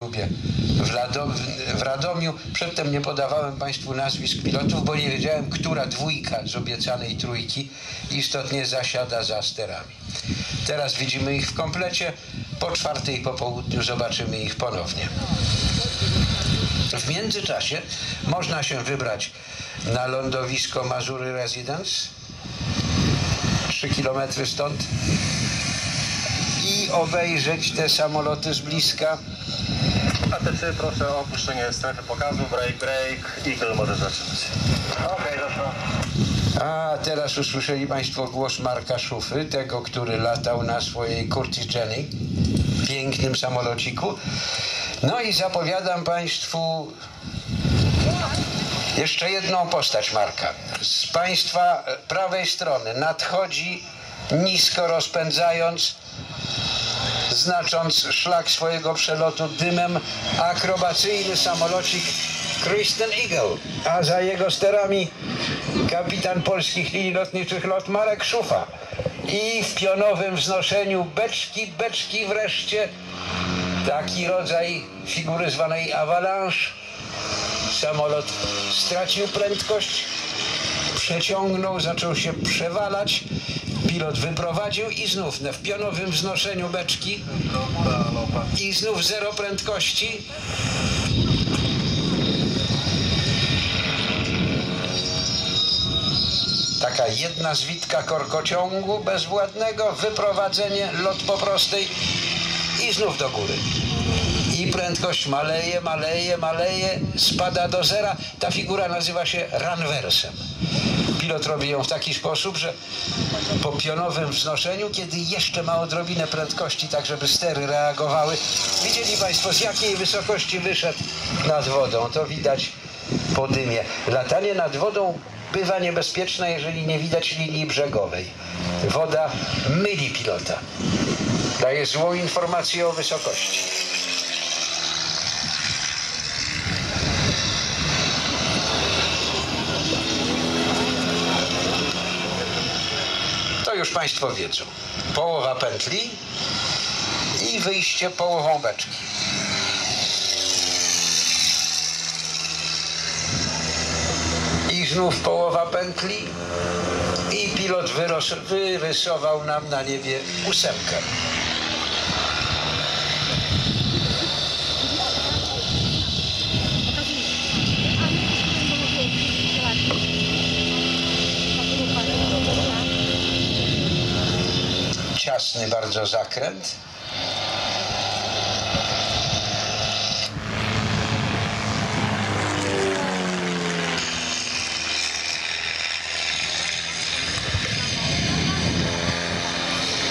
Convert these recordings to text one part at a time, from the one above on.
klubie w, w Radomiu. Przedtem nie podawałem Państwu nazwisk pilotów, bo nie wiedziałem, która dwójka z obiecanej trójki istotnie zasiada za sterami. Teraz widzimy ich w komplecie. Po czwartej po południu zobaczymy ich ponownie. W międzyczasie można się wybrać na lądowisko Mazury Residence, 3 km stąd, i obejrzeć te samoloty z bliska. ATC proszę o opuszczenie strefy pokazu, break, break, Eagle może zaczynać. Okej, dobrze. A teraz usłyszeli Państwo głos Marka Szufy, tego, który latał na swojej Curtis Jenny, pięknym samolociku. No i zapowiadam Państwu jeszcze jedną postać Marka. Z Państwa prawej strony nadchodzi nisko rozpędzając znacząc szlak swojego przelotu dymem akrobacyjny samolocik Kristen Eagle, a za jego sterami kapitan polskich linii lotniczych lot Marek Szufa. I w pionowym wznoszeniu beczki, beczki wreszcie taki rodzaj figury zwanej avalanche. Samolot stracił prędkość, przeciągnął, zaczął się przewalać. Pilot wyprowadził i znów w pionowym wznoszeniu beczki i znów zero prędkości. Taka jedna zwitka korkociągu bezwładnego, wyprowadzenie, lot po prostej i znów do góry. I prędkość maleje, maleje, maleje, spada do zera. Ta figura nazywa się runversem. Pilot robi ją w taki sposób, że po pionowym wznoszeniu, kiedy jeszcze ma odrobinę prędkości, tak żeby stery reagowały, widzieli Państwo z jakiej wysokości wyszedł nad wodą. To widać po dymie. Latanie nad wodą bywa niebezpieczne, jeżeli nie widać linii brzegowej. Woda myli pilota. Daje złą informację o wysokości. Już Państwo wiedzą. Połowa pętli i wyjście połową beczki. I znów połowa pętli i pilot wyrysował nam na niebie ósemkę. Ciasny bardzo zakręt.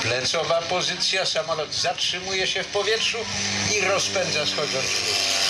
Plecowa pozycja, samolot zatrzymuje się w powietrzu i rozpędza schodząc w dół.